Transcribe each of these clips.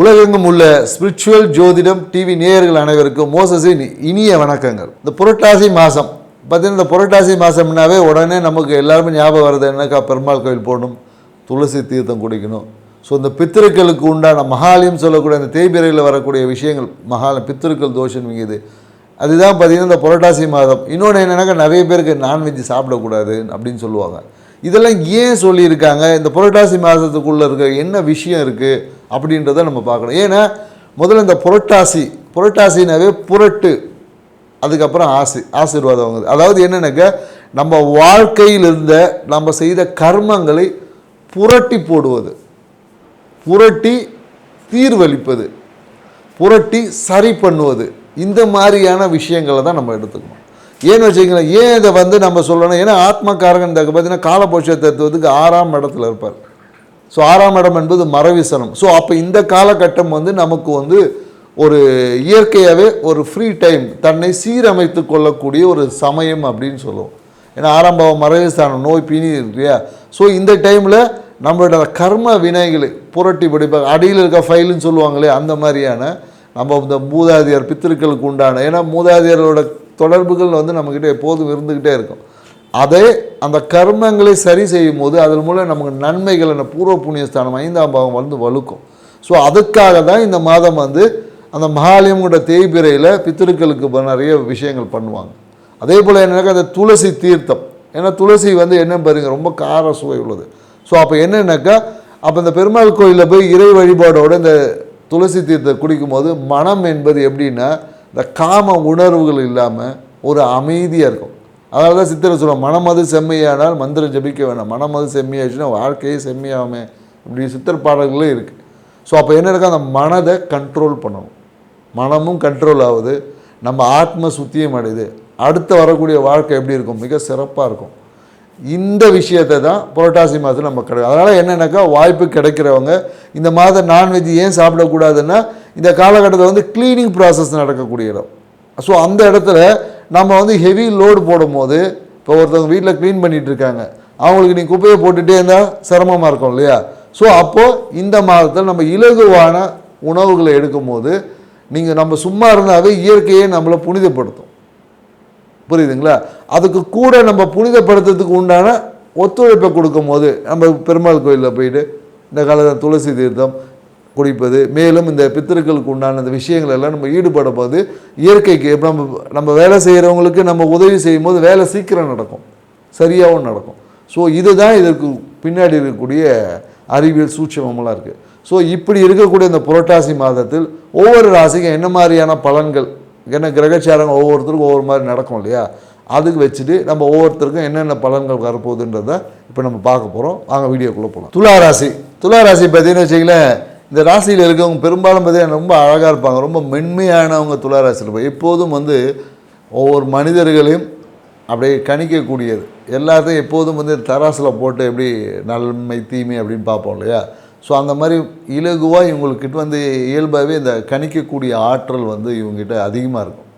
உலகெங்கும் உள்ள ஸ்பிரிச்சுவல் ஜோதிடம் டிவி நேயர்கள் அனைவருக்கும் மோசஸின் இனிய வணக்கங்கள். இந்த புரட்டாசி மாதம் பார்த்தீங்கன்னா இந்த புரட்டாசி மாதம்னாவே உடனே நமக்கு எல்லாருமே ஞாபகம் வருது என்னக்கா? பெருமாள் கோயில் போகணும் துளசி தீர்த்தம் குடிக்கணும். ஸோ இந்த பித்திருக்களுக்கு உண்டான மகாலயம் சொல்லக்கூடிய அந்த தேய்பிரையில் வரக்கூடிய விஷயங்கள் மகால பித்திருக்கள் தோஷம் மிகுது அதுதான் பார்த்தீங்கன்னா இந்த புரட்டாசி மாதம். இன்னொன்று என்னென்னாக்கா நிறைய பேருக்கு நான்வெஜ் சாப்பிடக்கூடாது அப்படின்னு சொல்லுவாங்க. இதெல்லாம் ஏன் சொல்லியிருக்காங்க? இந்த புரட்டாசி மாதத்துக்குள்ளே இருக்க என்ன விஷயம் இருக்குது அப்படின்றத நம்ம பார்க்கணும். ஏன்னா முதல்ல இந்த புரட்டாசி புரட்டாசினாவே புரட்டு அதுக்கப்புறம் ஆசி ஆசீர்வாதம் வாங்குது அதாவது என்னென்னாக்கா நம்ம வாழ்க்கையில் இருந்த நம்ம செய்த கர்மங்களை புரட்டி போடுவது. புரட்டி தீர்வளிப்பது. புரட்டி சரி பண்ணுவது. இந்த மாதிரியான விஷயங்களை தான் நம்ம எடுத்துக்கணும். ஏன்னு வச்சுக்கலாம் ஏன் இதை வந்து நம்ம சொல்லணும்? ஏன்னா ஆத்மகாரகன் தக்க பார்த்தீங்கன்னா காலபோஷ தத்துவத்துக்கு ஆறாம் இடத்துல இருப்பார். ஸோ ஆறாம் இடம் என்பது மரவிசனம். ஸோ அப்போ இந்த காலகட்டம் வந்து நமக்கு வந்து ஒரு இயற்கையாகவே ஒரு ஃப்ரீ டைம் தன்னை சீரமைத்து கொள்ளக்கூடிய ஒரு சமயம் அப்படின்னு சொல்லுவோம். ஏன்னா ஆரம்பம் மறைவுஸ்தானம் நோய் பீனி இருக்கு இல்லையா? ஸோ இந்த டைமில் நம்மளோட கர்ம வினைகளை புரட்டி பிடிப்பாங்க அடியில் இருக்க ஃபைலுன்னு சொல்லுவாங்களே அந்த மாதிரியான நம்ம இந்த மூதாதையர் பித்திருக்களுக்கு உண்டான ஏன்னா மூதாதையரோட தொடர்புகள் வந்து நம்மக்கிட்ட எப்போதும் இருந்துக்கிட்டே இருக்கும். அதே அந்த கர்மங்களை சரி செய்யும் போது அதன் மூலம் நமக்கு நன்மைகள் என்ன பூர்வ புண்ணியஸ்தானம் ஐந்தாம் பாவம் வந்து வலுக்கும். ஸோ அதுக்காக தான் இந்த மாதம் வந்து அந்த மகாலயமோட தேய்பிரையில் பித்திருக்களுக்கு நிறைய விஷயங்கள் பண்ணுவாங்க. அதே போல் என்னன்னாக்கா அந்த துளசி தீர்த்தம். ஏன்னா துளசி வந்து என்ன பாருங்க ரொம்ப கார சுவை உள்ளது. ஸோ அப்போ என்னென்னாக்கா அப்போ இந்த பெருமாள் கோயிலில் போய் இறை வழிபாடோடு இந்த துளசி தீர்த்தம் குடிக்கும்போது மனம் என்பது எப்படின்னா இந்த காம உணர்வுகள் இல்லாமல் ஒரு அமைதியாக இருக்கும். அதனால தான் சித்திரை சொல்லுவோம் மனமது செம்மையானால் மந்திரம் ஜபிக்க வேணாம். மனமது செம்மையாச்சுன்னா வாழ்க்கையே செம்மையாமே இப்படி சித்தர் பாடல்களே இருக்குது ஸோ அப்போ என்ன இருக்கா அந்த மனதை கண்ட்ரோல் பண்ணணும். மனமும் கண்ட்ரோல் ஆகுது. நம்ம ஆத்ம சுத்தியம் அடையுது. அடுத்து வரக்கூடிய வாழ்க்கை எப்படி இருக்கும்? மிக சிறப்பாக இருக்கும். இந்த விஷயத்தை தான் புரட்டாசி மாதத்தில் நம்ம கிடைக்கும் அதனால் என்னென்னாக்கா வாய்ப்பு கிடைக்கிறவங்க இந்த மாதம் நான்வெஜ் ஏன் சாப்பிடக்கூடாதுன்னா இந்த காலகட்டத்தில் வந்து க்ளீனிங் ப்ராசஸ் நடக்கக்கூடிய இடம். ஸோ அந்த இடத்துல நம்ம வந்து ஹெவி லோடு போடும்போது இப்போ ஒருத்தவங்க வீட்டில் க்ளீன் பண்ணிகிட்டு இருக்காங்க அவங்களுக்கு நீ குப்பையை போட்டுகிட்டே இருந்தால் சிரமமாக இருக்கும் இல்லையா? ஸோ அப்போது இந்த மாதத்தில் நம்ம இலகுவான உணவுகளை எடுக்கும்போது நீங்கள் நம்ம சும்மா இருந்தாவே இயற்கையே நம்மளை புனிதப்படுத்தும். புரியுதுங்களா? அதுக்கு கூட நம்ம புனிதப்படுத்துறதுக்கு உண்டான ஒத்துழைப்பை கொடுக்கும்போது நம்ம பெருமாள் கோயிலில் போயிட்டு இந்த காலத்தில் துளசி தீர்த்தம் குடிப்பது மேலும் இந்த பித்திருக்களுக்கு உண்டான இந்த விஷயங்கள் எல்லாம் நம்ம ஈடுபடும் போது இயற்கைக்கு நம்ம நம்ம வேலை செய்கிறவங்களுக்கு நம்ம உதவி செய்யும்போது வேலை சீக்கிரம் நடக்கும். சரியாகவும் நடக்கும். ஸோ இதுதான் இதற்கு பின்னாடி இருக்கக்கூடிய அறிவியல் சூட்சமெல்லாம் இருக்குது ஸோ இப்படி இருக்கக்கூடிய இந்த புரட்டாசி மாதத்தில் ஒவ்வொரு ராசிக்கும் என்ன மாதிரியான பலன்கள் ஏன்னா கிரகச்சாரங்கள் ஒவ்வொருத்தருக்கும் ஒவ்வொரு மாதிரி நடக்கும் இல்லையா? அதுக்கு வச்சுட்டு நம்ம ஒவ்வொருத்தருக்கும் என்னென்ன பலன்கள் வரப்போகுதுன்றத இப்போ நம்ம பார்க்க போகிறோம் வாங்க வீடியோக்குள்ளே போகலாம் துலா ராசி. துலா ராசி பார்த்தீங்கன்னு வச்சிங்களேன் இந்த ராசியில் இருக்கவங்க பெரும்பாலும் பார்த்தீங்கன்னா ரொம்ப அழகாக இருப்பாங்க. ரொம்ப மென்மையானவங்க துலா ராசியில் இருப்பாங்க. எப்போதும் வந்து ஒவ்வொரு மனிதர்களையும் அப்படியே கணிக்கக்கூடியது. எல்லாத்தையும் எப்போதும் வந்து தராசில் போட்டு எப்படி நன்மை தீமை அப்படின்னு பார்ப்போம் இல்லையா? ஸோ அந்த மாதிரி இலகுவாக இவங்கக்கிட்ட வந்து இயல்பாகவே இந்த கணிக்கக்கூடிய ஆற்றல் வந்து இவங்ககிட்ட அதிகமாக இருக்கும்.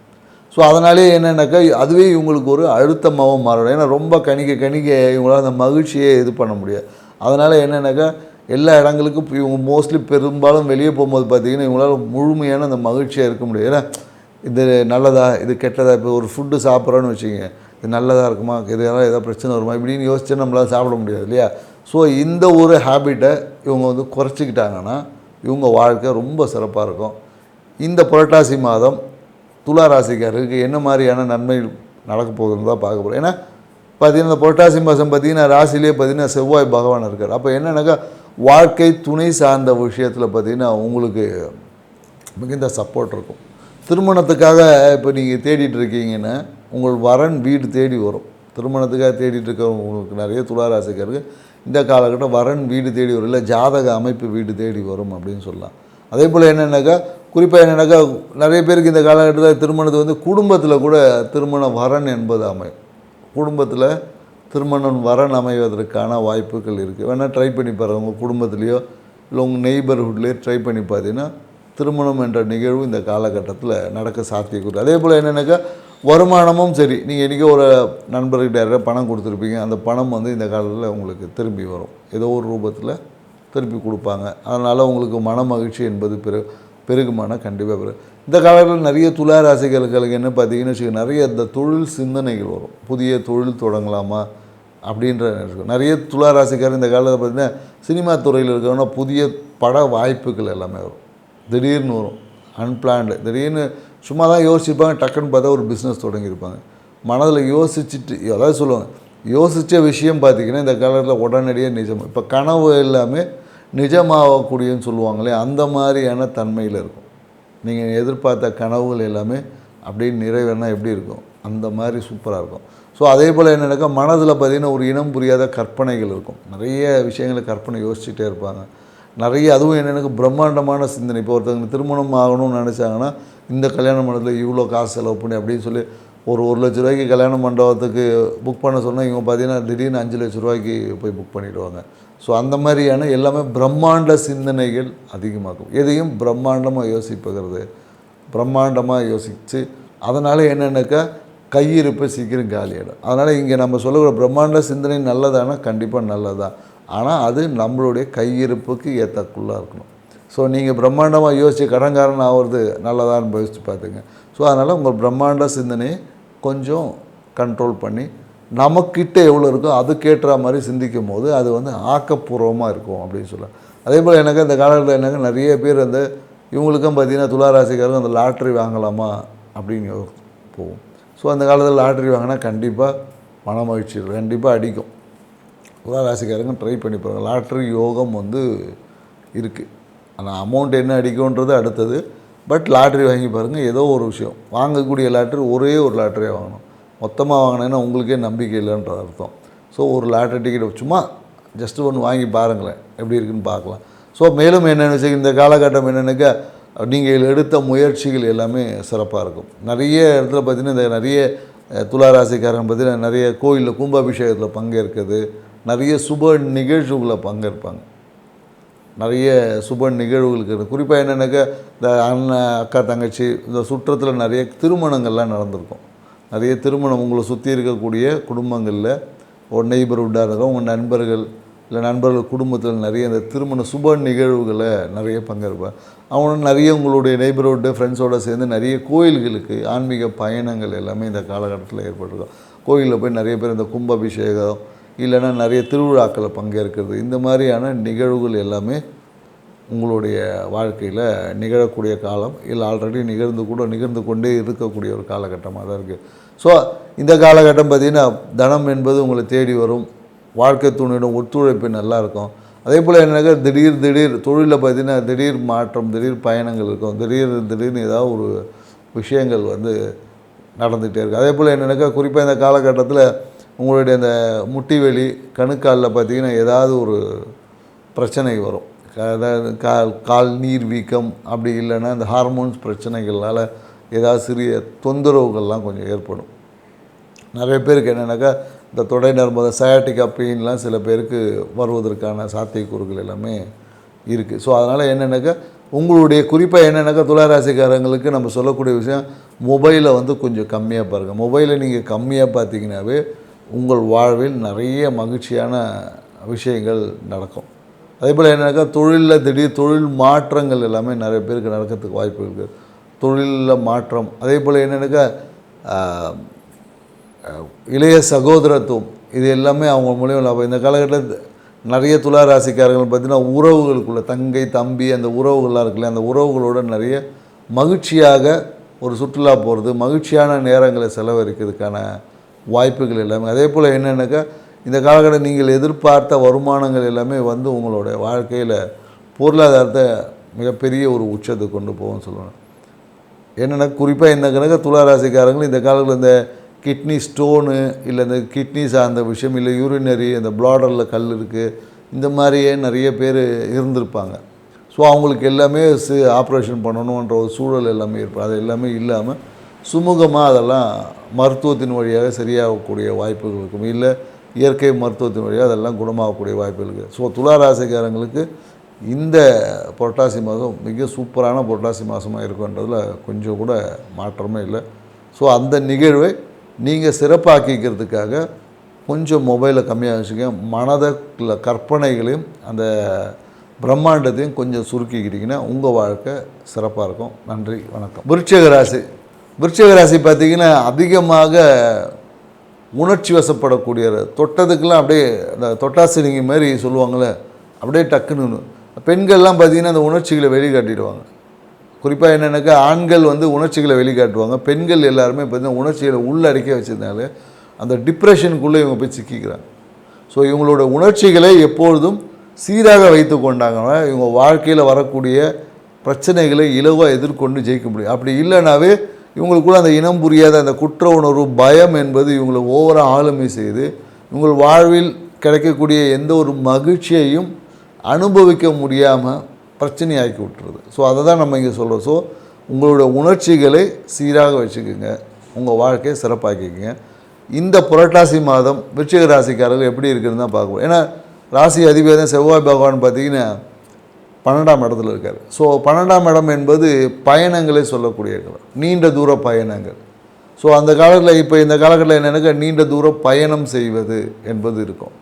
ஸோ அதனாலே என்னென்னாக்கா அதுவே இவங்களுக்கு ஒரு அழுத்தமாகவும் மாறிடும் ஏன்னா ரொம்ப கணிக்க கணிக்க இவங்களால் அந்த மகிழ்ச்சியே இது பண்ண முடியாது. அதனால் என்னென்னாக்கா எல்லா இடங்களுக்கும் இவங்க மோஸ்ட்லி பெரும்பாலும் வெளியே போகும்போது பார்த்திங்கன்னா இவங்களால முழுமையான அந்த மகிழ்ச்சியாக இருக்க முடியும் ஏன்னா இது நல்லதா இது கெட்டதா? இப்போ ஒரு ஃபுட்டு சாப்பிட்றோன்னு வச்சுக்கோங்க. இது நல்லதாக இருக்குமா? இதெல்லாம் ஏதாவது பிரச்சனை வருமா? இப்படின்னு யோசிச்சு நம்மளால் சாப்பிட முடியாது இல்லையா? ஸோ இந்த ஒரு ஹேபிட்டை இவங்க வந்து குறைச்சிக்கிட்டாங்கன்னா இவங்க வாழ்க்கை ரொம்ப சிறப்பாக இருக்கும். இந்த புரட்டாசி மாதம் துலா ராசிக்காரருக்கு என்ன மாதிரியான நன்மை நடக்க போகுதுன்னு தான் பார்க்க போகிறோம் ஏன்னா பார்த்தீங்கன்னா இந்த புரட்டாசி மாதம் பார்த்தீங்கன்னா ராசிலே பார்த்தீங்கன்னா செவ்வாய் பகவான் இருக்கார். அப்போ என்னென்னாக்கா வாழ்க்கை துணை சார்ந்த விஷயத்தில் பார்த்தீங்கன்னா உங்களுக்கு மிகுந்த சப்போர்ட் இருக்கும். திருமணத்துக்காக இப்போ நீங்கள் தேடிட்டு இருக்கீங்கன்னா உங்கள் வரன் வீடு தேடி வரும். திருமணத்துக்காக தேடிட்டு இருக்க உங்களுக்கு நிறைய துளாராசிக்காருக்கு இந்த காலகட்டம் வரன் வீடு தேடி வரும் இல்லை ஜாதக அமைப்பு வீடு தேடி வரும் அப்படின்னு சொல்லலாம். அதே போல் என்னென்னாக்கா குறிப்பாக என்னென்னாக்கா நிறைய பேருக்கு இந்த காலகட்டத்தில் திருமணத்தை வந்து குடும்பத்தில் கூட திருமண வரன் என்பது அமையும் குடும்பத்தில் திருமணம் வரன் அமைவதற்கான வாய்ப்புகள் இருக்குது வேணால் ட்ரை பண்ணி பாருங்கள் உங்கள் குடும்பத்துலேயோ இல்லை உங்கள் நெய்பர்ஹுட்லேயோ ட்ரை பண்ணி பார்த்தீங்கன்னா திருமணம் என்ற நிகழ்வு இந்த காலகட்டத்தில் நடக்க சாத்தியக்கூறு. அதே போல் என்னென்னாக்கா வருமானமும் சரி. நீங்கள் இன்றைக்கி ஒரு நண்பர்கிட்ட யாராவது பணம் கொடுத்துருப்பீங்க. அந்த பணம் வந்து இந்த காலத்தில் உங்களுக்கு திரும்பி வரும். ஏதோ ஒரு ரூபத்தில் திருப்பி கொடுப்பாங்க. அதனால் உங்களுக்கு மன மகிழ்ச்சி என்பது பெரு பெருகுமான கண்டிப்பாக பெரு இந்த காலத்தில் நிறைய துலா ராசிகளுக்கு என்ன பார்த்தீங்கன்னு வச்சுக்க நிறைய இந்த தொழில் சிந்தனைகள் வரும். புதிய தொழில் தொடங்கலாமா அப்படின்ற நிறைய துளாராசிக்கார் இந்த காலத்தில் பார்த்தீங்கன்னா சினிமா துறையில் இருக்கிறவங்க புதிய பட வாய்ப்புகள் எல்லாமே வரும். திடீர்னு வரும். அன்பிளான்டு திடீர்னு சும்மா தான் யோசிப்பாங்க டக்குன்னு பார்த்தா ஒரு பிஸ்னஸ் தொடங்கியிருப்பாங்க. மனதில் யோசிச்சுட்டு அதாவது சொல்லுவாங்க யோசித்த விஷயம் பார்த்தீங்கன்னா இந்த காலத்தில் உடனடியாக நிஜம் இப்போ கனவு எல்லாமே நிஜமாகக்கூடியன்னு சொல்லுவாங்களே அந்த மாதிரியான தன்மையில் இருக்கும். நீங்கள் எதிர்பார்த்த கனவுகள் எல்லாமே அப்படியே நிறைவேறினா எப்படி இருக்கும்? அந்த மாதிரி சூப்பராக இருக்கும். ஸோ அதே போல் என்னென்னாக்கா மனதில் பார்த்திங்கன்னா ஒரு இனம் புரியாத கற்பனைகள் இருக்கும். நிறைய விஷயங்களை கற்பனை யோசிச்சுட்டே இருப்பாங்க. நிறைய அதுவும் என்னென்னாக்கா பிரம்மாண்டமான சிந்தனை. இப்போ ஒருத்தவங்க திருமணம் ஆகணும்னு நினச்சாங்கன்னா இந்த கல்யாண மண்டபத்தில் இவ்வளோ காசு செலவு பண்ணி அப்படின்னு சொல்லி ஒரு ஒரு லட்ச ரூபாய்க்கு கல்யாண மண்டபத்துக்கு புக் பண்ண சொன்னால் இவங்க பார்த்தீங்கன்னா திடீர்னு அஞ்சு லட்ச ரூபாய்க்கு போய் புக் பண்ணிவிடுவாங்க ஸோ அந்த மாதிரியான எல்லாமே பிரம்மாண்ட சிந்தனைகள் அதிகமாகும். எதையும் பிரம்மாண்டமாக யோசிப்புகிறது பிரம்மாண்டமாக யோசித்து அதனால் என்னென்னாக்கா கையிருப்பு சீக்கிரம் காலியாகிடும் அதனால் இங்கே நம்ம சொல்லக்கூடிய பிரம்மாண்ட சிந்தனை நல்லதானா? கண்டிப்பாக நல்லதான் ஆனால் அது நம்மளுடைய கையிருப்புக்கு ஏற்றக்குள்ளாக இருக்கணும். ஸோ நீங்கள் பிரம்மாண்டமாக யோசித்து கடன்காரன் ஆகிறது நல்லதான்னு யோசித்து பார்த்துங்க ஸோ அதனால் உங்கள் பிரம்மாண்ட சிந்தனையை கொஞ்சம் கண்ட்ரோல் பண்ணி நமக்கிட்ட எவ்வளோ இருக்கோ அதுக்கேற்ற மாதிரி சிந்திக்கும் போது அது வந்து ஆக்கப்பூர்வமாக இருக்கும் அப்படின்னு சொல்லலாம். அதே போல் எனக்கு இந்த காலத்தில் எனக்கு நிறைய பேர் அந்த இவங்களுக்கும் பார்த்திங்கன்னா துளாராசிக்காரங்க அந்த லாட்ரி வாங்கலாமா அப்படின்னு யோ- போகும். ஸோ அந்த காலத்தில் லாட்ரி வாங்கினா கண்டிப்பாக மன மகிழ்ச்சி கண்டிப்பாக அடிக்கும். துளாராசிக்காரங்க ட்ரை பண்ணி பாருங்க. லாட்ரி யோகம் வந்து இருக்குது ஆனால் அமௌண்ட் என்ன அடிக்கும்ன்றது அடுத்தது. பட் லாட்ரி வாங்கி பாருங்கள் ஏதோ ஒரு விஷயம். வாங்கக்கூடிய லாட்ரி ஒரே ஒரு லாட்ரியாக வாங்கணும். மொத்தமாக வாங்கினேன்னா உங்களுக்கே நம்பிக்கை இல்லைன்ற அர்த்தம். ஸோ ஒரு லாட்ரி டிக்கெட் சும்மா ஜஸ்ட் ஒன்று வாங்கி பாருங்களேன். எப்படி இருக்குன்னு பார்க்கலாம். ஸோ மேலும் என்னென்னு இந்த காலகட்டம் என்னென்னக்கா நீங்கள் எடுத்த முயற்சிகள் எல்லாமே சிறப்பாக இருக்கும். நிறைய இடத்துல பார்த்தீங்கன்னா இந்த நிறைய துளாராசிக்காரன் துளாராசிக்காரங்க பார்த்தீங்கன்னா நிறைய கோயிலில் கும்பாபிஷேகத்தில் பங்கேற்கிறது. நிறைய சுப நிகழ்வுகளை பங்கேற்பாங்க. நிறைய சுப நிகழ்வுகளுக்கு இருக்குது. குறிப்பாக என்னென்னாக்கா இந்த அண்ணன் அக்கா தங்கச்சி இந்த சுற்றத்தில் நிறைய திருமணங்கள்லாம் நடந்திருக்கும். நிறைய திருமணம் உங்களை சுற்றி இருக்கக்கூடிய குடும்பங்களில் ஒரு நெய்பர்ஹுட்டாக இருக்கும் உங்கள் நண்பர்கள் இல்லை நண்பர்கள் குடும்பத்தில் நிறைய இந்த திருமண சுப நிகழ்வுகளை நிறைய பங்கேற்பாங்க அவங்களும் நிறைய உங்களுடைய நெய்பர்ஹுட்டு ஃப்ரெண்ட்ஸோடு சேர்ந்து நிறைய கோயில்களுக்கு ஆன்மீக பயணங்கள் எல்லாமே இந்த காலகட்டத்தில் ஏற்பட்டிருக்கும். கோயிலில் போய் நிறைய பேர் இந்த கும்பாபிஷேகம் இல்லைன்னா நிறைய திருவிழாக்களில் பங்கேற்கிறது. இந்த மாதிரியான நிகழ்வுகள் எல்லாமே உங்களுடைய வாழ்க்கையில் நிகழக்கூடிய காலம். இல்லை ஆல்ரெடி நிகழ்ந்து கூட நிகழ்ந்து கொண்டே இருக்கக்கூடிய ஒரு காலகட்டமாக தான் இருக்குது ஸோ இந்த காலகட்டம் பார்த்திங்கன்னா தனம் என்பது உங்களை தேடி வரும். வாழ்க்கை துணையிடம் ஒத்துழைப்பு நல்லா இருக்கும். அதே போல் என்னக்கா திடீர் திடீர் தொழிலில் பார்த்திங்கன்னா திடீர் மாற்றம் திடீர் பயணங்கள் இருக்கும். திடீர் திடீர்னு ஏதாவது ஒரு விஷயங்கள் வந்து நடந்துகிட்டே இருக்குது அதே போல் என்னென்னாக்கா குறிப்பாக இந்த காலகட்டத்தில் உங்களுடைய அந்த முட்டி வெளி கணுக்காலில் பார்த்தீங்கன்னா ஏதாவது ஒரு பிரச்சனை வரும். அதாவது கால் கால் நீர் வீக்கம் அப்படி இல்லைன்னா இந்த ஹார்மோன்ஸ் பிரச்சனைகள்னால் ஏதாவது சிறிய தொந்தரவுகள்லாம் கொஞ்சம் ஏற்படும். நிறைய பேருக்கு என்னென்னாக்கா இந்த தொடை நரம்பு சயாட்டிக் பெயின்லாம் சில பேருக்கு வருவதற்கான சாத்தியக்கூறுகள் எல்லாமே இருக்குது ஸோ அதனால் என்னென்னாக்கா உங்களுடைய குறிப்பாக என்னென்னாக்கா துளாராசிக்காரங்களுக்கு நம்ம சொல்லக்கூடிய விஷயம் மொபைலை வந்து கொஞ்சம் கம்மியாக பாருங்கள் மொபைலை நீங்கள் கம்மியாக பார்த்தீங்கன்னாவே உங்கள் வாழ்வில் நிறைய மகிழ்ச்சியான விஷயங்கள் நடக்கும். அதே போல் என்னென்னாக்கா தொழிலில் திடீர் தொழில் மாற்றங்கள் எல்லாமே நிறைய பேருக்கு நடக்கிறதுக்கு வாய்ப்பு இருக்குது தொழிலில் மாற்றம். அதே போல் என்னென்னாக்கா இளைய சகோதரத்துவம். இது எல்லாமே அவங்க மூலியம் லாபம் இந்த காலகட்டத்தில் நிறைய துலா ராசிக்காரர்கள் பார்த்தீங்கன்னா உறவுகளுக்குள்ளே தங்கை தம்பி அந்த உறவுகள்லாம் இருக்குல்ல அந்த உறவுகளோட நிறைய மகிழ்ச்சியாக ஒரு சுற்றுலா போகிறது மகிழ்ச்சியான நேரங்களை செலவழிக்கிறதுக்கான வாய்ப்புகள் எல்லாமே. அதே போல் என்னென்னாக்கா இந்த காலகட்டம் நீங்கள் எதிர்பார்த்த வருமானங்கள் எல்லாமே வந்து உங்களுடைய வாழ்க்கையில் பொருளாதாரத்தை மிகப்பெரிய ஒரு உச்சத்தை கொண்டு போகும்னு சொல்லுவாங்க. என்னென்னா குறிப்பாக இந்த கணக்கு துளாராசிக்காரங்களும் இந்த காலத்தில் இந்த கிட்னி ஸ்டோனு இல்லை இந்த கிட்னி சார்ந்த விஷயம் இல்லை யூரினரி அந்த பிளாடரில் கல் இருக்குது இந்த மாதிரியே நிறைய பேர் இருந்திருப்பாங்க. ஸோ அவங்களுக்கு எல்லாமே ஆப்ரேஷன் பண்ணணுன்ற ஒரு சூழல் எல்லாமே இருப்பாங்க அது எல்லாமே இல்லாமல் சுமூகமாக அதெல்லாம் மருத்துவத்தின் வழியாக சரியாகக்கூடிய வாய்ப்புகள் இருக்கும். இல்லை இயற்கை மருத்துவத்தின் வழியாக அதெல்லாம் குணமாகக்கூடிய வாய்ப்புகள் இருக்குது ஸோ துளாராசிக்காரங்களுக்கு இந்த புரட்டாசி மாதம் மிக சூப்பரான புரட்டாசி மாதமாக இருக்குன்றதில் கொஞ்சம் கூட மாற்றமே இல்லை. ஸோ அந்த நிகழ்வை நீங்கள் சிறப்பாக்கிக்கிறதுக்காக கொஞ்சம் மொபைலை கம்மியாக வச்சுக்க மனதில் கற்பனைகளையும் அந்த பிரம்மாண்டத்தையும் கொஞ்சம் சுருக்கிக்கிட்டிங்கன்னா உங்கள் வாழ்க்கை சிறப்பாக இருக்கும். நன்றி வணக்கம். விருட்சிக ராசி. விருட்சிக ராசி பார்த்தீங்கன்னா அதிகமாக உணர்ச்சி வசப்படக்கூடிய தொட்டதுக்கெல்லாம் அப்படியே அந்த தொட்டாசினிங்க மாதிரி சொல்லுவாங்கள்ல அப்படியே டக்குன்னு பெண்கள்லாம் பார்த்தீங்கன்னா அந்த உணர்ச்சிகளை வெளிக்காட்டிடுவாங்க. குறிப்பாக என்னென்னாக்கா ஆண்கள் வந்து உணர்ச்சிகளை வெளிக்காட்டுவாங்க. பெண்கள் எல்லாருமே பார்த்தீங்கன்னா உணர்ச்சிகளை உள்ளடக்கி வச்சதுனால அந்த டிப்ரெஷனுக்குள்ளே இவங்க போய் சிக்கிக்கிறாங்க. ஸோ இவங்களோட உணர்ச்சிகளை எப்பொழுதும் சீராக வைத்து கொண்டாங்கன்னா இவங்க வாழ்க்கையில் வரக்கூடிய பிரச்சனைகளை இலவாக எதிர்கொண்டு ஜெயிக்க முடியும். அப்படி இல்லைனாவே இவங்களுக்குள்ள அந்த இனம் புரியாத அந்த குற்ற உணர்வு பயம் என்பது இவங்களை ஓவராக ஆளுமை செய்து இவங்கள் வாழ்வில் கிடைக்கக்கூடிய எந்த ஒரு மகிழ்ச்சியையும் அனுபவிக்க முடியாமல் பிரச்சனையாக்கி விட்டுருது. ஸோ அதை தான் நம்ம இங்கே சொல்கிறோம் ஸோ உங்களோட உணர்ச்சிகளை சீராக வச்சுக்கோங்க. உங்கள் வாழ்க்கையை சிறப்பாக்கிக்கோங்க. இந்த புரட்டாசி மாதம் விருச்சிக ராசிக்காரர்கள் எப்படி இருக்குதுன்னு தான் பார்க்கணும் ஏன்னா ராசி அதிபதி செவ்வாய் பகவான் பார்த்தீங்கன்னா பன்னெண்டாம் இடத்துல இருக்கார். ஸோ பன்னெண்டாம் இடம் என்பது பயணங்களே சொல்லக்கூடிய இடம். நீண்ட தூர பயணங்கள். ஸோ அந்த காலத்தில் இப்போ இந்த காலகட்டத்தில் என்னென்னாக்கா நீண்ட தூர பயணம் செய்வது என்பது இருக்கும்.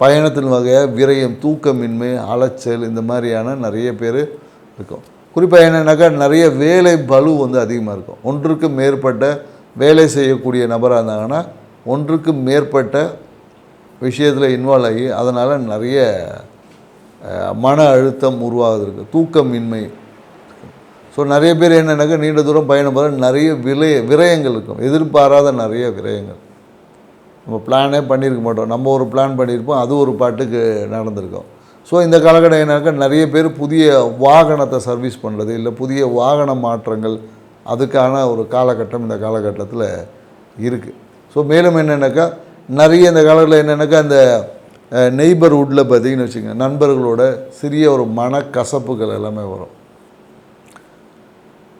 பயணத்தின் வகையாக விரயம் தூக்கமின்மை அலைச்சல் இந்த மாதிரியான நிறைய பேர் இருக்கும். குறிப்பாக என்னென்னாக்கா நிறைய வேலை பலு வந்து அதிகமாக இருக்கும். ஒன்றுக்கு மேற்பட்ட வேலை செய்யக்கூடிய நபராக இருந்தாங்கன்னா ஒன்றுக்கு மேற்பட்ட விஷயத்தில் இன்வால்வ் ஆகி அதனால் நிறைய மன அழுத்தம் உருவாகுது தூக்கமின்மை. ஸோ நிறைய பேர் என்னென்னாக்கா நீண்ட தூரம் பயணம் போகிற நிறைய விலைய விரயங்கள் இருக்கும். எதிர்பாராத நிறைய விரயங்கள். நம்ம பிளானே பண்ணியிருக்க மாட்டோம். நம்ம ஒரு பிளான் பண்ணியிருப்போம் அது ஒரு பாட்டுக்கு நடந்திருக்கும். ஸோ இந்த காலகட்டம் என்னக்கா நிறைய பேர் புதிய வாகனத்தை சர்வீஸ் பண்ணுறது இல்லை புதிய வாகன மாற்றங்கள் அதுக்கான ஒரு காலகட்டம் இந்த காலகட்டத்தில் இருக்குது ஸோ மேலும் என்னென்னாக்கா நிறைய இந்த காலத்தில் என்னென்னாக்கா இந்த நெய்பர்ஹுட்டில் பார்த்தீங்கன்னு வச்சுங்க நண்பர்களோட சிறிய ஒரு மனக்கசப்புகள் எல்லாமே வரும்.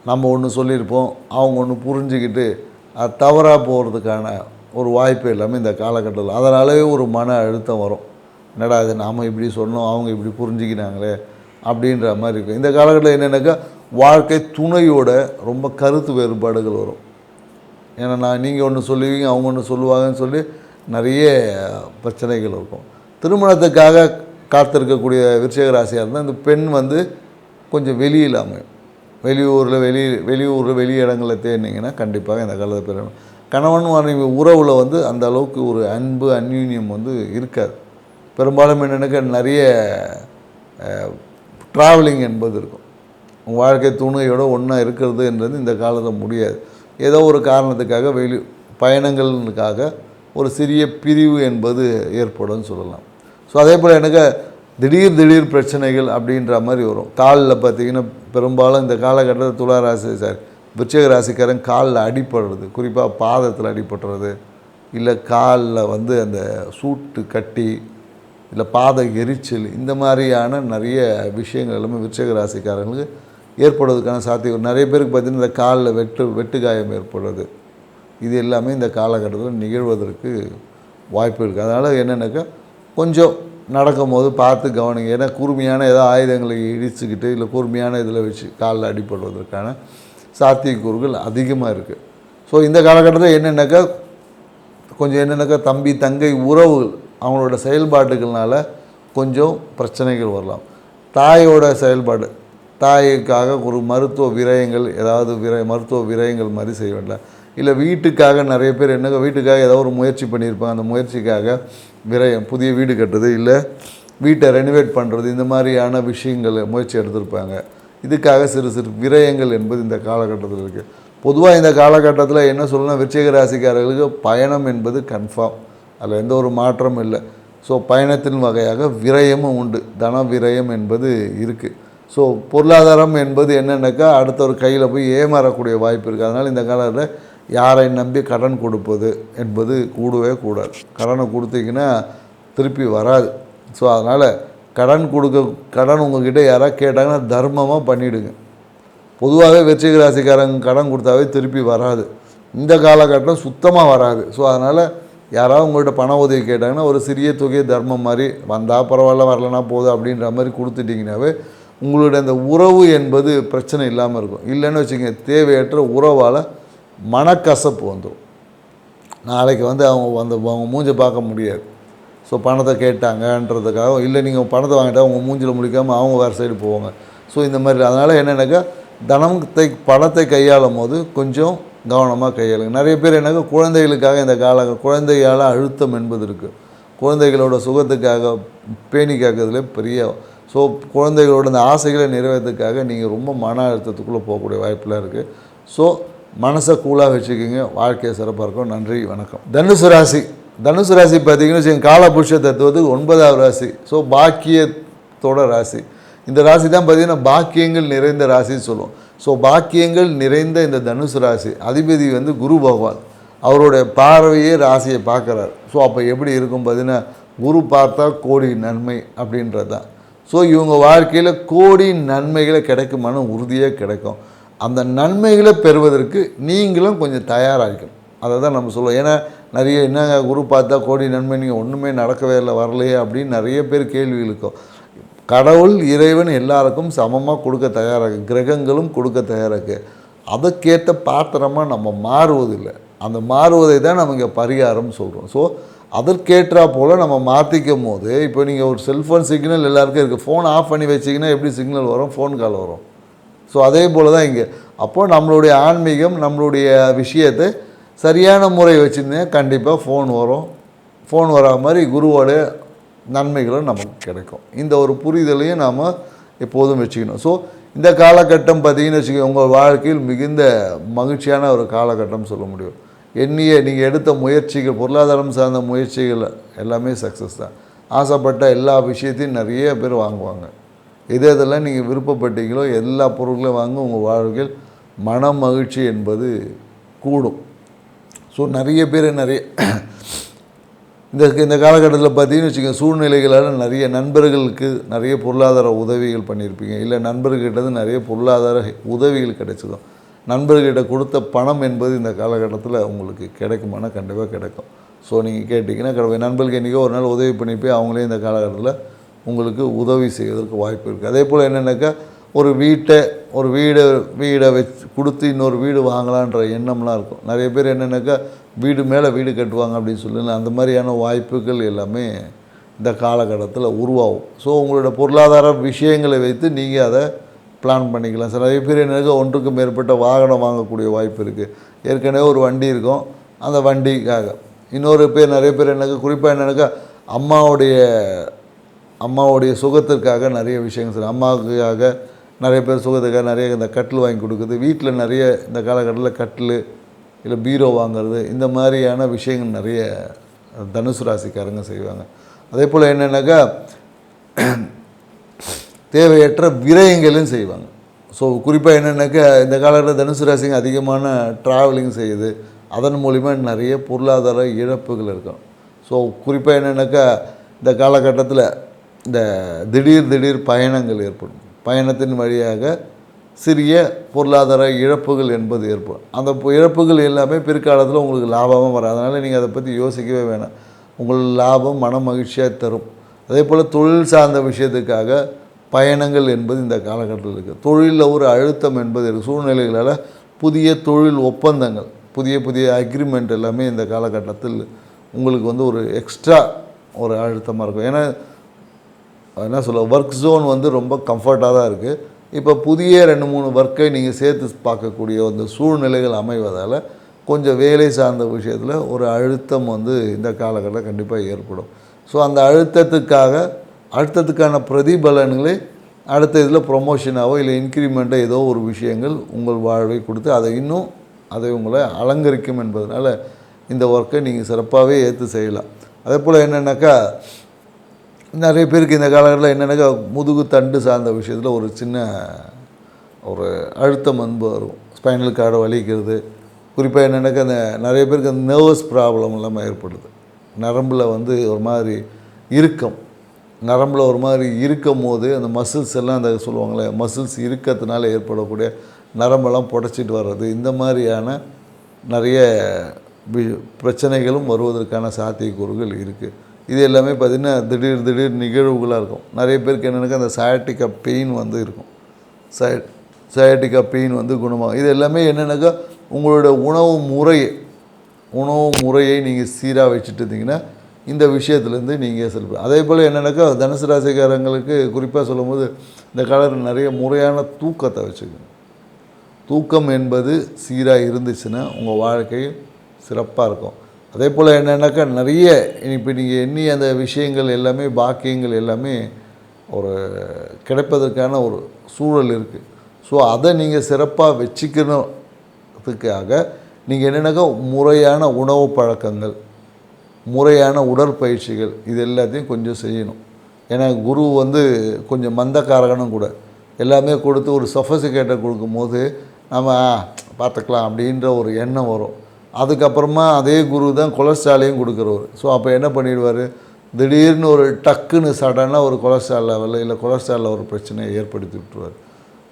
நம்ம ஒன்று சொல்லியிருப்போம் அவங்க ஒன்று புரிஞ்சுக்கிட்டு அது தவறாக போகிறதுக்கான ஒரு வாய்ப்பு எல்லாமே இந்த காலகட்டத்தில் அதனாலே ஒரு மன அழுத்தம் வரும். என்னடா இது நாம் இப்படி சொன்னோம் அவங்க இப்படி புரிஞ்சுக்கினாங்களே அப்படின்ற மாதிரி இருக்கும். இந்த காலகட்டத்தில் என்னென்னாக்கா வாழ்க்கை துணையோட ரொம்ப கருத்து வேறுபாடுகள் வரும். ஏன்னா நான் நீங்கள் ஒன்று சொல்லுவீங்க அவங்க ஒன்று சொல்லுவாங்கன்னு சொல்லி நிறைய பிரச்சனைகள் இருக்கும். திருமணத்துக்காக காத்திருக்கக்கூடிய விருச்சிக ராசியாக இருந்தால் இந்த பெண் வந்து கொஞ்சம் வெளியில் அமையும். வெளியூரில் வெளி வெளியூரில் வெளி இடங்களில் தேடினீங்கன்னா கண்டிப்பாக இந்த காலத்தை பெறணும் கணவன் மனைவி உறவில் வந்து அந்த அளவுக்கு ஒரு அன்பு அந்யூன்யம் வந்து இருக்காது. பெரும்பாலும் என்னென்னக்க நிறைய ட்ராவலிங் என்பது இருக்கும். வாழ்க்கை துணையோட ஒன்றா இருக்கிறது என்றது இந்த காலத்தில் முடியாது. ஏதோ ஒரு காரணத்துக்காக வெளி பயணங்களுக்காக ஒரு சிறிய பிரிவு என்பது ஏற்படும்னு சொல்லலாம். ஸோ அதே போல் எனக்கு திடீர் திடீர் பிரச்சனைகள் அப்படின்ற மாதிரி வரும். காலில் பார்த்தீங்கன்னா பெரும்பாலும் இந்த காலகட்டத்தில் துளா ராசி சார் விருச்சிக ராசிக்காரன் காலில் அடிபடுறது. குறிப்பாக பாதத்தில் அடிபடுறது இல்லை காலில் வந்து அந்த சூட்டு கட்டி இல்லை பாத எரிச்சல் இந்த மாதிரியான நிறைய விஷயங்கள் எல்லாமே விருச்சிக ராசிக்காரங்களுக்கு ஏற்படுவதற்கான சாத்தியம் நிறைய பேருக்கு பார்த்தீங்கன்னா இந்த காலில் வெட்டு வெட்டு காயம் ஏற்படுறது. இது எல்லாமே இந்த காலகட்டத்தில் நிகழ்வதற்கு வாய்ப்பு இருக்குது அதனால் என்னென்னாக்கா கொஞ்சம் நடக்கும்போது பார்த்து கவனிங்க. ஏன்னா கூர்மையான ஏதோ ஆயுதங்களை இடிச்சுக்கிட்டு இல்லை கூர்மையான இதில் வச்சு காலில் அடிபடுவதற்கான சாத்தியக்கூறுகள் அதிகமாக இருக்குது ஸோ இந்த காலகட்டத்தில் என்னென்னாக்கா கொஞ்சம் என்னென்னாக்கா தம்பி தங்கை உறவுகள் அவங்களோட செயல்பாட்டுகள்னால கொஞ்சம் பிரச்சனைகள் வரலாம். தாயோட செயல்பாடு தாய்க்காக ஒரு மருத்துவ விரயங்கள் ஏதாவது விர மருத்துவ விரயங்கள் மாதிரி செய்ய வேண்டாம். இல்லை வீட்டுக்காக நிறைய பேர் என்ன வீட்டுக்காக ஏதோ ஒரு முயற்சி பண்ணியிருப்பாங்க. அந்த முயற்சிக்காக விரயம் புதிய வீடு கட்டுறது இல்லை வீட்டை ரெனோவேட் பண்ணுறது இந்த மாதிரியான விஷயங்கள் முயற்சி எடுத்திருப்பாங்க. இதுக்காக சிறு சிறு விரயங்கள் என்பது இந்த காலகட்டத்தில் இருக்குது பொதுவாக இந்த காலகட்டத்தில் என்ன சொல்லணும் விருச்சிக ராசிக்காரர்களுக்கு பயணம் என்பது கன்ஃபார்ம் அதில் எந்த ஒரு மாற்றமும் இல்லை. ஸோ பயணத்தின் வகையாக விரயமும் உண்டு. தன விரயம் என்பது இருக்குது ஸோ பொருளாதாரம் என்பது என்னென்னாக்கா அடுத்த ஒரு கையில் போய் ஏமாறக்கூடிய வாய்ப்பு இருக்குது அதனால் இந்த காலத்தில் யாரை நம்பி கடன் கொடுப்பது என்பது கூடவே கூடாது. கடனை கொடுத்தீங்கன்னா திருப்பி வராது. ஸோ அதனால் கடன் கொடுக்க கடன் உங்ககிட்ட யாராவது கேட்டாங்கன்னா தர்மமாக பண்ணிவிடுங்க பொதுவாகவே வெற்றிக ராசிக்காரங்க கடன் கொடுத்தாவே திருப்பி வராது. இந்த காலகட்டம் சுத்தமாக வராது. ஸோ அதனால் யாராவது உங்கள்கிட்ட பண உதவி கேட்டாங்கன்னா ஒரு சிறிய தொகை தர்மம் மாதிரி வந்தால் பரவாயில்ல வரலனா போதும் அப்படின்ற மாதிரி கொடுத்துட்டிங்கனாவே உங்களுடைய அந்த உறவு என்பது பிரச்சனை இல்லாமல் இருக்கும். இல்லைன்னு வச்சுக்கோங்க தேவையற்ற உறவால் மனக்கசப்பு வந்துடும் நாளைக்கு வந்து அவங்க வந்து அவங்க மூஞ்சை பார்க்க முடியாது. ஸோ பணத்தை கேட்டாங்கன்றதுக்காக இல்லை நீங்கள் பணத்தை வாங்கிட்டா உங்கள் மூஞ்சில் முடிக்காமல் அவங்க வேறு சைடு போவாங்க. ஸோ இந்த மாதிரி அதனால் என்னென்னாக்கா தனத்தை பணத்தை கையாளும் போது கொஞ்சம் கவனமாக கையாளுங்க. நிறைய பேர் என்னக்கா குழந்தைகளுக்காக இந்த கால குழந்தையால் அழுத்தம் என்பது இருக்குது குழந்தைகளோட சுகத்துக்காக பேணி காக்கிறதுல பெரிய ஸோ குழந்தைகளோட அந்த ஆசைகளை நிறைவேறதுக்காக நீங்கள் ரொம்ப மன அழுத்தத்துக்குள்ளே போகக்கூடிய வாய்ப்பெலாம் இருக்குது ஸோ மனசை கூலாக வச்சுக்கிங்க. வாழ்க்கையை சிறப்பாக இருக்கும். நன்றி வணக்கம். தனுசு ராசி. தனுசு ராசி பார்த்தீங்கன்னு வச்சுக்கோங்க காலபுருஷ தத்துவத்துக்கு ஒன்பதாவது ராசி. ஸோ பாக்கியத்தோட ராசி. இந்த ராசி தான் பார்த்தீங்கன்னா பாக்கியங்கள் நிறைந்த ராசின்னு சொல்லுவோம். ஸோ பாக்கியங்கள் நிறைந்த இந்த தனுசு ராசி. அதிபதி வந்து குரு பகவான். அவருடைய பார்வையே ராசியை பார்க்குறாரு. ஸோ அப்போ எப்படி இருக்கும் பார்த்தீங்கன்னா குரு பார்த்தா கோடி நன்மை அப்படின்றது தான் ஸோ இவங்க வாழ்க்கையில் கோடி நன்மைகளை கிடைக்குமான உறுதியாக கிடைக்கும். அந்த நன்மைகளை பெறுவதற்கு நீங்களும் கொஞ்சம் தயாராகிக்கணும். அதை தான் நம்ம சொல்லுவோம். ஏன்னா நிறைய என்னங்க குரு பார்த்தா கோடி நன்மை நீங்கள் ஒன்றுமே நடக்கவே இல்லை வரலையே அப்படின்னு நிறைய பேர் கேள்வி இருக்கும். கடவுள் இறைவன் எல்லாருக்கும் சமமாக கொடுக்க தயாராக கிரகங்களும் கொடுக்க தயாராக. அதுக்கேற்ற பாத்திரமாக நம்ம மாறுவதில்லை. அந்த மாறுவதை தான் நம்ம இங்கே பரிகாரம் சொல்கிறோம் ஸோ அதற்கேற்றா போல் நம்ம மாற்றிக்கும் போது இப்போ நீங்கள் ஒரு செல்ஃபோன் சிக்னல் எல்லாருக்கும் இருக்குது ஃபோன் ஆஃப் பண்ணி வச்சிங்கன்னா எப்படி சிக்னல் வரும்? ஃபோன் கால் வரும். ஸோ அதே போல் தான் இங்கே. அப்போ நம்மளுடைய ஆன்மீகம் நம்மளுடைய விஷயத்தை சரியான முறை வச்சுருந்தேன் கண்டிப்பாக ஃபோன் வரும். ஃபோன் வரா மாதிரி குருவோட நன்மைகளும் நமக்கு கிடைக்கும். இந்த ஒரு புரிதலையும் நாம் எப்போதும் வச்சுக்கணும். ஸோ இந்த காலகட்டம் பார்த்தீங்கன்னு வச்சுக்கோங்க உங்கள் வாழ்க்கையில் மிகுந்த மகிழ்ச்சியான ஒரு காலகட்டம் சொல்ல முடியும். எண்ணிய நீங்கள் எடுத்த முயற்சிகள் பொருளாதாரம் சார்ந்த முயற்சிகள் எல்லாமே சக்ஸஸ் தான். ஆசைப்பட்ட எல்லா விஷயத்தையும் நிறைய பேர் வாங்குவாங்க. எது எதெல்லாம் நீங்கள் விருப்பப்பட்டீங்களோ எல்லா பொருட்களையும் வாங்க உங்கள் வாழ்க்கையில் மன மகிழ்ச்சி என்பது கூடும். ஸோ நிறைய பேர் நிறைய இந்த இந்த காலகட்டத்தில் பார்த்தீங்கன்னு வச்சுக்கோங்க சூழ்நிலைகளால் நிறைய நண்பர்களுக்கு நிறைய பொருளாதார உதவிகள் பண்ணியிருப்பீங்க. இல்லை நண்பர்கிட்ட நிறைய பொருளாதார உதவிகள் கிடைச்சிடும் நண்பர்கிட்ட கொடுத்த பணம் என்பது இந்த காலகட்டத்தில் உங்களுக்கு கிடைக்குமானா கண்டிப்பாக கிடைக்கும். ஸோ நீங்கள் கேட்டிங்கன்னா கிடைக்கும் நண்பர்களுக்கு என்றைக்கோ ஒரு நாள் உதவி பண்ணிப்போய் அவங்களே இந்த காலகட்டத்தில் உங்களுக்கு உதவி செய்வதற்கு வாய்ப்பு இருக்குது அதே போல் என்னென்னாக்கா ஒரு வீட்டை ஒரு வீடு வீடை வச்சு கொடுத்து இன்னொரு வீடு வாங்கலான்ற எண்ணம்லாம் இருக்கும். நிறைய பேர் என்னென்னாக்கா வீடு மேலே வீடு கட்டுவாங்க அப்படின்னு சொல்லி அந்த மாதிரியான வாய்ப்புகள் எல்லாமே இந்த காலகட்டத்தில் உருவாகும். ஸோ உங்களோட பொருளாதார விஷயங்களை வைத்து நீங்கள் அதை பிளான் பண்ணிக்கலாம். சார் நிறைய பேர் என்னக்கா ஒன்றுக்கு மேற்பட்ட வாகனம் வாங்கக்கூடிய வாய்ப்பு இருக்குது ஏற்கனவே ஒரு வண்டி இருக்கும். அந்த வண்டிக்காக. இன்னொரு பேர் நிறைய பேர் என்னக்கா குறிப்பாக என்னென்னாக்கா அம்மாவுடைய அம்மாவுடைய சுகத்திற்காக நிறைய விஷயங்கள் செய்யணும் அம்மாவுக்காக நிறைய பேர் சுகத்துக்காக நிறைய இந்த கட்டில் வாங்கி கொடுக்குறது வீட்டில் நிறைய இந்த காலகட்டத்தில் கட்டில் இல்லை பீரோ வாங்குறது இந்த மாதிரியான விஷயங்கள் நிறைய தனுசு ராசிக்காரங்க செய்வாங்க. அதே போல் என்னென்னாக்கா தேவையற்ற விரயங்களும் செய்வாங்க. ஸோ குறிப்பாக என்னென்னாக்கா இந்த காலகட்டத்தில் தனுசு ராசிங்க அதிகமான ட்ராவலிங் செய்யுது. அதன் மூலிமா நிறைய பொருளாதார இழப்புகள் இருக்கும். ஸோ குறிப்பாக என்னென்னாக்கா இந்த காலகட்டத்தில் இந்த திடீர் திடீர் பயணங்கள் ஏற்படும். பயணத்தின் வழியாக சிறிய பொருளாதார இழப்புகள் என்பது ஏற்படும். அந்த இழப்புகள் எல்லாமே பிற்காலத்தில் உங்களுக்கு லாபமாக வரும். அதனால் நீங்கள் அதை பற்றி யோசிக்கவே வேணாம். உங்கள் லாபம் மன மகிழ்ச்சியாக தரும். அதே போல் தொழில் சார்ந்த விஷயத்துக்காக பயணங்கள் என்பது இந்த காலகட்டத்தில் இருக்குது தொழிலில் ஒரு அழுத்தம் என்பது இருக்குது சூழ்நிலைகளால் புதிய தொழில் ஒப்பந்தங்கள் புதிய புதிய அக்ரிமெண்ட் எல்லாமே இந்த காலகட்டத்தில் உங்களுக்கு வந்து ஒரு எக்ஸ்ட்ரா ஒரு அழுத்தமாக இருக்கும். ஏன்னா என்ன சொல்ல ஒர்க் ஜோன் வந்து ரொம்ப கம்ஃபர்ட்டாக தான் இருக்குது இப்போ புதிய ரெண்டு மூணு ஒர்க்கை நீங்கள் சேர்த்து பார்க்கக்கூடிய அந்த சூழ்நிலைகள் அமைவதால் கொஞ்சம் வேலை சார்ந்த விஷயத்தில் ஒரு அழுத்தம் வந்து இந்த காலகட்டத்தில் கண்டிப்பாக ஏற்படும். ஸோ அந்த அழுத்தத்துக்காக அழுத்தத்துக்கான பிரதிபலன்களை அடுத்த இதில் ப்ரொமோஷனாவோ இல்லை இன்க்ரிமெண்ட்டோ ஏதோ ஒரு விஷயங்கள் உங்கள் வாழ்வை கொடுத்து அதை இன்னும் அதை உங்களை அலங்கரிக்கும் என்பதனால் இந்த ஒர்க்கை நீங்கள் சிறப்பாகவே ஏற்று செய்யலாம். அதே போல் என்னென்னாக்கா நிறைய பேருக்கு இந்த காலகட்டத்தில் என்னென்னாக்கா முதுகு தண்டு சார்ந்த விஷயத்தில் ஒரு சின்ன ஒரு அழுத்தம் அன்பு வரும். ஸ்பைனல் கார்டு வலிக்கிறது. குறிப்பாக என்னென்னாக்கா அந்த நிறைய பேருக்கு அந்த நர்வஸ் ப்ராப்ளம் இல்லாமல் ஏற்படுது. நரம்பில் வந்து ஒரு மாதிரி இறுக்கம். நரம்பில் ஒரு மாதிரி இருக்கும் போது அந்த மசில்ஸ் எல்லாம் அந்த சொல்லுவாங்களே மசில்ஸ் இருக்கிறதுனால ஏற்படக்கூடிய நரம்பெல்லாம் புடைச்சிட்டு வர்றது. இந்த மாதிரியான நிறைய பிரச்சனைகளும் வருவதற்கான சாத்தியக்கூறுகள் இருக்குது இது எல்லாமே பார்த்திங்கன்னா திடீர் திடீர் நிகழ்வுகளாக இருக்கும். நிறைய பேருக்கு என்னென்னாக்கா அந்த சயாட்டிக்கா பெயின் வந்து இருக்கும். சய சயாட்டிக்கா பெயின் வந்து குணமாகும். இது எல்லாமே என்னென்னாக்கா உங்களோட உணவு முறையை உணவு முறையை நீங்கள் சீராக வச்சுட்டு இருந்தீங்கன்னா இந்த விஷயத்துலேருந்து நீங்கள் செல்வ அதே போல் என்னென்னாக்கா தனுசு ராசிக்காரங்களுக்கு குறிப்பாக சொல்லும்போது இந்த கலர் நிறைய முறையான தூக்கத்தை வச்சுக்கணும். தூக்கம் என்பது சீராக இருந்துச்சுன்னா உங்கள் வாழ்க்கை சிறப்பாக இருக்கும். அதே போல் என்னென்னாக்கா நிறைய இப்போ நீங்கள் எண்ணி அந்த விஷயங்கள் எல்லாமே பாக்கியங்கள் எல்லாமே ஒரு கிடைப்பதற்கான ஒரு சூழல் இருக்குது ஸோ அதை நீங்கள் சிறப்பாக வச்சுக்கணுறதுக்காக நீங்கள் என்னென்னாக்கா முறையான உணவு பழக்கங்கள் முறையான உடற்பயிற்சிகள் இது எல்லாத்தையும் கொஞ்சம் செய்யணும். ஏன்னா குரு வந்து கொஞ்சம் மந்தக்காரகனும் கூட. எல்லாமே கொடுத்து ஒரு சொஃபசிகேட்டை கொடுக்கும்போது நம்ம பார்த்துக்கலாம் அப்படின்ற ஒரு எண்ணம் வரும். அதுக்கப்புறமா அதே குரு தான் கொலஸ்ட்ராலையும் கொடுக்குறவர். ஸோ அப்போ என்ன பண்ணிடுவார்? திடீர்னு ஒரு டக்குன்னு சடனாக ஒரு கொலஸ்ட்ரால் லெவலில் இல்லை கொலஸ்ட்ராலில் ஒரு பிரச்சனையை ஏற்படுத்தி விட்டுருவார்.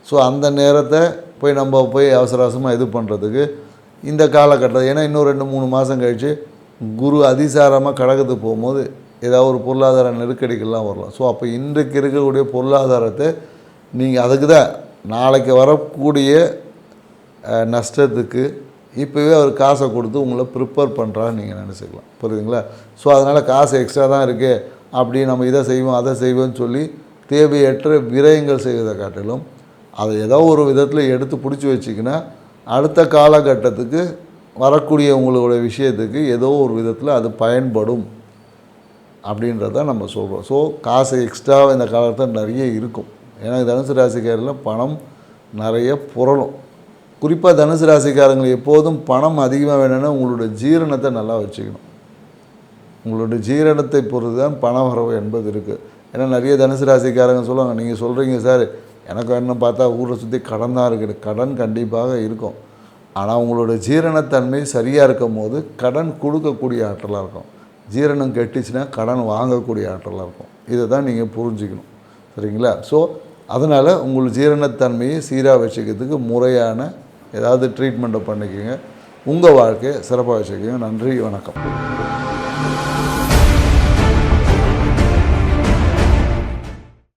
ஸோ அந்த நேரத்தை போய் நம்ம போய் அவசர அவசரமாக இது பண்ணுறதுக்கு இந்த காலகட்டம் ஏன்னா இன்னும் ரெண்டு மூணு மாதம் கழித்து குரு அதிசாரமாக கடகத்துக்கு போகும்போது ஏதாவது ஒரு பொருளாதார நெருக்கடிகள்லாம் வரலாம். ஸோ அப்போ இன்றைக்கு இருக்கக்கூடிய பொருளாதாரத்தை நீங்கள் அதுக்கு தான் நாளைக்கு வரக்கூடிய நஷ்டத்துக்கு இப்போவே அவர் காசை கொடுத்து உங்களை ப்ரிப்பேர் பண்ணுறான்னு நீங்கள் நினச்சிக்கலாம். புரியுதுங்களா? ஸோ அதனால் காசு எக்ஸ்ட்ரா தான் இருக்குது அப்படி நம்ம இதை செய்வோம் அதை செய்வோம்னு சொல்லி தேவையற்ற விரயங்கள் செய்வதை காட்டிலும் அதை ஏதோ ஒரு விதத்தில் எடுத்து பிடிச்சி வச்சிங்கன்னா அடுத்த காலகட்டத்துக்கு வரக்கூடிய உங்களோட விஷயத்துக்கு ஏதோ ஒரு விதத்தில் அது பயன்படும் அப்படின்றத நம்ம சொல்கிறோம் ஸோ காசு எக்ஸ்ட்ரா இந்த காலத்தில் நிறைய இருக்கும். ஏன்னா தனுசு ராசிக்காரில் பணம் நிறைய புரளும். குறிப்பாக தனுசு ராசிக்காரங்க எப்போதும் பணம் அதிகமாக வேணும்னா உங்களோட ஜீரணத்தை நல்லா வச்சுக்கணும். உங்களோட ஜீரணத்தை பொறுத்து தான் பண வரவு என்பது இருக்குது ஏன்னா நிறைய தனுசு ராசிக்காரங்க சொல்லுவாங்க நீங்கள் சொல்கிறீங்க சார் எனக்கு என்ன பார்த்தா ஊரை சுற்றி கடன் தான் இருக்குது. கடன் கண்டிப்பாக இருக்கும். ஆனால் உங்களோட ஜீரணத்தன்மை சரியாக இருக்கும் போது கடன் கொடுக்கக்கூடிய ஆற்றலாக இருக்கும். ஜீரணம் கெட்டுச்சுன்னா கடன் வாங்கக்கூடிய ஆற்றலாக இருக்கும். இதை தான் நீங்கள் புரிஞ்சுக்கணும். சரிங்களா? ஸோ அதனால் உங்கள் ஜீரணத்தன்மையை சீராக வச்சுக்கிறதுக்கு முறையான ஏதாவது ட்ரீட்மெண்ட்டை பண்ணிக்கோங்க. உங்கள் வாழ்க்கையை சிறப்பாக வச்சுக்கோங்க. நன்றி வணக்கம்.